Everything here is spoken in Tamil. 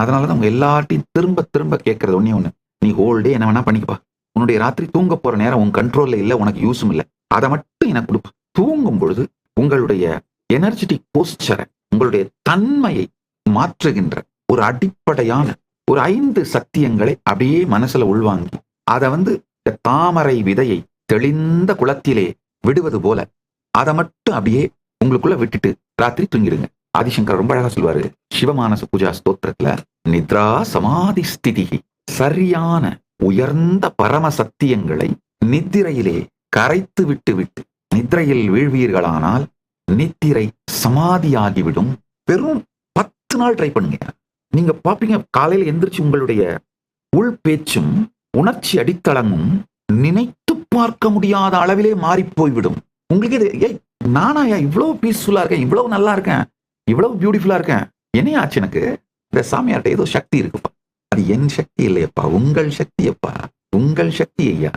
நான் அதனால தான் உங்க எல்லார்ட்டையும் திரும்ப திரும்ப கேட்கறது ஒன்றே ஒன்று நீ ஹோல் டே என்ன வேணா பண்ணிக்கப்பா. உன்னுடைய ராத்திரி தூங்க போற நேரம் உன் கண்ட்ரோல்ல இல்லை உனக்கு யூஸும் இல்ல. அதை மட்டும் எனக்கு கொடுப்பா. தூங்கும் பொழுது உங்களுடைய எனர்ஜெட்டிக் போஸ்டரை உங்களுடைய தன்மையை மாற்றுகின்ற ஒரு அடிப்படையான ஒரு ஐந்து சத்தியங்களை அப்படியே மனசுல உள்வாங்கி அதை வந்து இந்த தாமரை விதையை தெளிந்த குளத்திலே விடுவது போல அதை மட்டும் அப்படியே உங்களுக்குள்ள விட்டுட்டு ராத்திரி தூங்கிடுங்க. ஆதிசங்கர் ரொம்ப அழகா சொல்வாரு சிவமானச பூஜா ஸ்தோத்திரத்துல நித்ரா சமாதி ஸ்திதி சரியான உயர்ந்த பரம சத்தியங்களை நித்திரையிலே கரைத்து விட்டு விட்டு நித்திரையில் வீழ்வீர்களானால் நித்திரை சமாதியாகிவிடும். பெரும் பத்து நாள் ட்ரை பண்ணுங்க. நீங்க பாப்பீங்க காலையில எந்திரிச்சு உங்களுடைய உள் பேச்சும் உணர்ச்சி அடித்தளமும் நினைத்து பார்க்க முடியாத அளவிலே மாறி போய்விடும் உங்களுக்கு இது ஏய் நானாயா இவ்வளவு பீஸ்ஃபுல்லா இருக்கேன் இவ்வளவு நல்லா இருக்கேன் இவ்வளவு பியூட்டிஃபுல்லா இருக்கேன். என்ன ஆச்சு எனக்கு? இந்த சாமியார்ட்ட ஏதோ சக்தி இருக்குப்பா. அது என் சக்தி இல்லையப்பா உங்கள் சக்தி அப்பா உங்கள் சக்தி ஐயா.